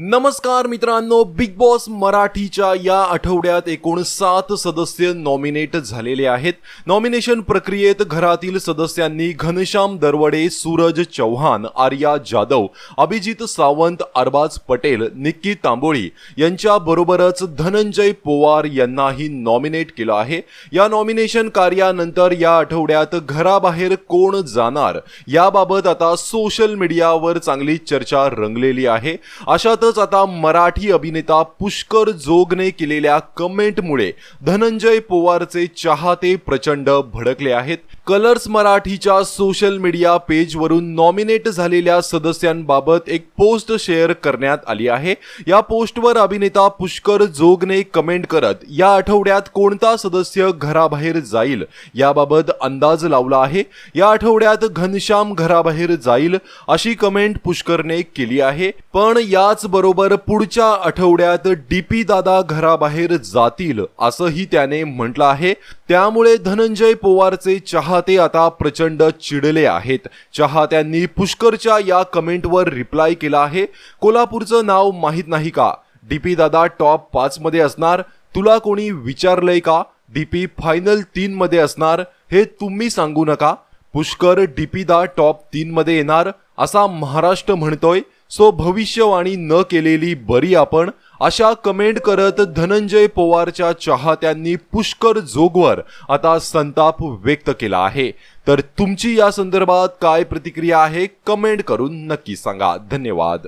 नमस्कार मित्रांनो big boss मराठीच्या या आठवड्यात एकूण सात सदस्य नॉमिनेट झालेले आहेत. नॉमिनेशन प्रक्रियेत घरातील सदस्यांनी घनश्याम दरवडे सूरज चव्हाण आर्या जाधव अभिजित सावंत अरबाज पटेल निक्की तांबोळी यांच्याबरोबरच धनंजय पोवार यांनाही नॉमिनेट केलं आहे. या नॉमिनेशन कार्यानंतर या आठवड्यात घराबाहेर कोण जाणार? याबाबत आता सोशल मीडियावर चांगली चर्चा रंगलेली आहे. अशातच आता मराठी अभिनेता पुष्कर जोगने केलेल्या कमेंटमुळे धनंजय पोवारचे चाहते प्रचंड भडकले आहेत. कलर्स मराठीच्या सोशल मीडिया पेजवरून नॉमिनेट झालेल्या सदस्यांबाबत एक पोस्ट शेअर करण्यात आली आहे. या पोस्टवर अभिनेता पुष्कर जोगने कमेंट करत या आठवड्यात कोणता सदस्य घराबाहेर जाईल? याबाबत अंदाज लावला आहे. या आठवड्यात घनश्याम घराबाहेर जाईल अशी कमेंट पुष्करने केली आहे. पण याच बरोबर पुढच्या आठवड्यात डीपी दादा घराबाहेर जातील असंही त्याने म्हटलं आहे. त्यामुळे धनंजय पोवारचे चहा चाहते आता प्रचंड चिडले आहेत. चाहत्यांनी पुष्करच्या या कमेंटवर रिप्लाय केला आहे. कोल्हापूरचं नाव माहीत नाही का? डीपी दादा टॉप पाच मध्ये असणार. तुला कोणी विचारलंय का? डीपी फायनल तीनमध्ये असणार. हे तुम्ही सांगू नका. पुष्कर डीपीदा टॉप तीनमध्ये येणार. असा महाराष्ट्र म्हणतोय. सो भविष्यवाणी न केलेली बरी आपण. अशा कमेंट करत धनंजय पवारच्या चाहत्यांनी पुष्कर जोगवर आता संताप व्यक्त केला आहे. तर तुमची या संदर्भात काय प्रतिक्रिया आहे कमेंट करून नक्की सांगा. धन्यवाद.